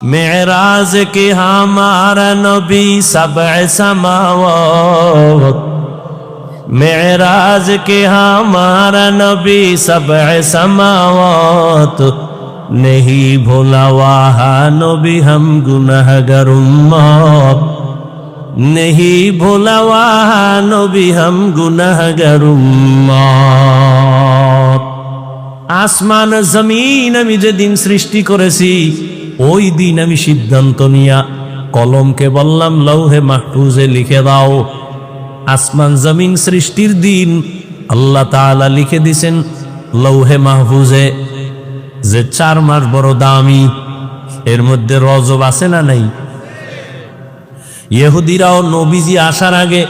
মেরাজ কে হামার নবী সব সমাও মেরাজ কে হামার নবী সব সমাওত নেই ভোলাওয়াহা নবী, হম গুনাহগর নেই ভোলাওয়াহা নবী, হম আসমান, জমিন আমি যেদিন সৃষ্টি করেছি ওই দিন আমি সিদ্ধান্ত নিয়া কলমকে বললাম, লৌহে মাহফুজে লিখে দাও। আসমান জমিন সৃষ্টির দিন আল্লাহ তাআলা লিখে দিছেন, লৌহে মাহফুজে, যে চার মাস বড় দামি, এর মধ্যে রজব আছে না নাই? ইহুদিরাও নবীজি আসার আগে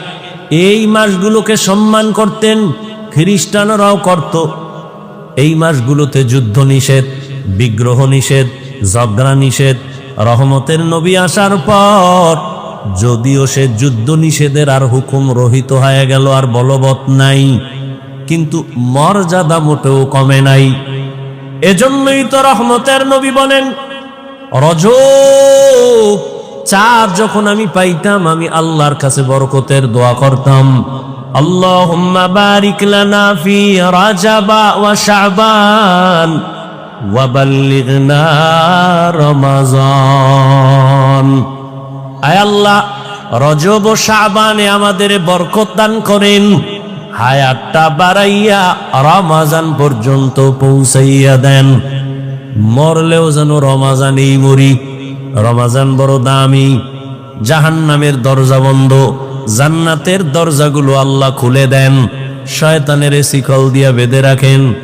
এই মাসগুলোকে সম্মান করতেন, খ্রিস্টানরাও করত। এই মাসগুলোতে যুদ্ধ নিষেধ, বিগ্রহ নিষেধ ঝগড়া নিষেধ, রহমতের নবী আসার পর যদিও সে যুদ্ধ নিষেধের আর হুকুম রহিত হয়ে গেল আর বলবৎ নাই, কিন্তু মর্যাদা মোটেও কমে নাই। এজন্যই তো রহমতের নবী বলেন রজব চার যখন আমি পাইতাম, আমি আল্লাহর কাছে বরকতের দোয়া করতাম। আল্লাহুম্মা বারিক লানা ফি রাজাবা ওয়া ওয়া বাল্লিগনা রমাজান। আয় আল্লাহ, রজব ও শাবানে আমাদের বরকত দান করেন। হায়াতটা বাড়াইয়া রমাজান পর্যন্ত পৌঁছাইয়া দেন। মরলেও যেন রমাজানেই মরি। রমাজান বড় দামি। জাহান নামের দরজা বন্ধ। জান্নাতের দরজাগুলো আল্লাহ খুলে দেন। শয়তানের শিকল দিয়া বেঁধে রাখেন।